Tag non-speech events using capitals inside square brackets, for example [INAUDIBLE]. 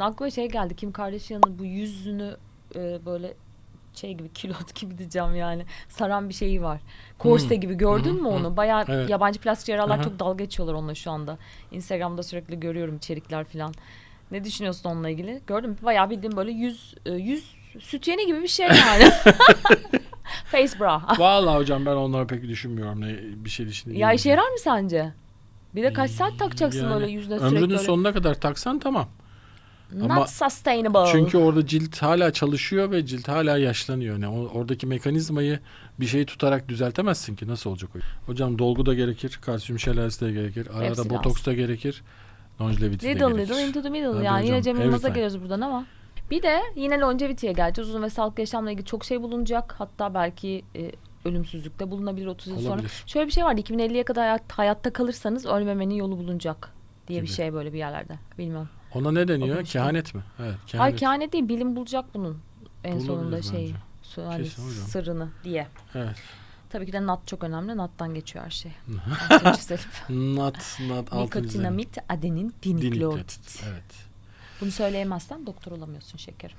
Aklıma şey geldi. Kim Kardashian'ın bu yüzünü e, böyle şey gibi [LAUGHS] kilot gibi diyeceğim yani saran bir şeyi var. Korse Hmm. gibi gördün hı, mü onu? hı. Bayağı Evet. yabancı plastik cerrahlar çok dalga geçiyorlar onunla şu anda. Instagram'da sürekli görüyorum içerikler falan. Ne düşünüyorsun onunla ilgili? Gördün mü? Bayağı bildiğim böyle yüz e, yüz sütyeni gibi bir şey yani. [LAUGHS] [LAUGHS] Face bra. Vallahi hocam ben onları pek düşünmüyorum. Ne, bir şey düşünüyorum. ya işe yarar mı sence? Bir de kaç saat takacaksın Yani böyle yüzüne sürekli Ömrünün öyle? sonuna kadar taksan tamam. Not ama- sustainable. Çünkü orada cilt hala çalışıyor ve cilt hala yaşlanıyor. Yani oradaki mekanizmayı bir şeyi tutarak düzeltemezsin ki. Nasıl olacak o? Hocam dolgu da gerekir, kalsiyum şelalesi de gerekir, arada Hepsi botoks da gerekir, longevity de Little gerekir. little into the middle Tabii yani yine hocam, Cem Yılmaz'a every time. geliyoruz buradan ama. Bir de yine longevity'ye geleceğiz. Uzun ve sağlıklı yaşamla ilgili çok şey bulunacak. Hatta belki e, ölümsüzlükte bulunabilir 30 yıl sonra. Olabilir. Şöyle bir şey vardı 2050'ye kadar hayat, hayatta kalırsanız ölmemenin yolu bulunacak diye bir Gibi. şey böyle bir yerlerde. Bilmem. Ona ne deniyor? Okumuştum. Kehanet mi? Evet, kehanet. kehanet değil bilim bulacak bunun en Bulabilir sonunda bence. şeyi. Su- hani Kesin hocam. sırrını diye. Evet. Tabii ki de nat çok önemli. Nattan geçiyor her şey. Altını çizelim. Not, not altın Nikotinamit, adenin. Dinikleotit, Evet. Bunu söyleyemezsen doktor olamıyorsun şekerim.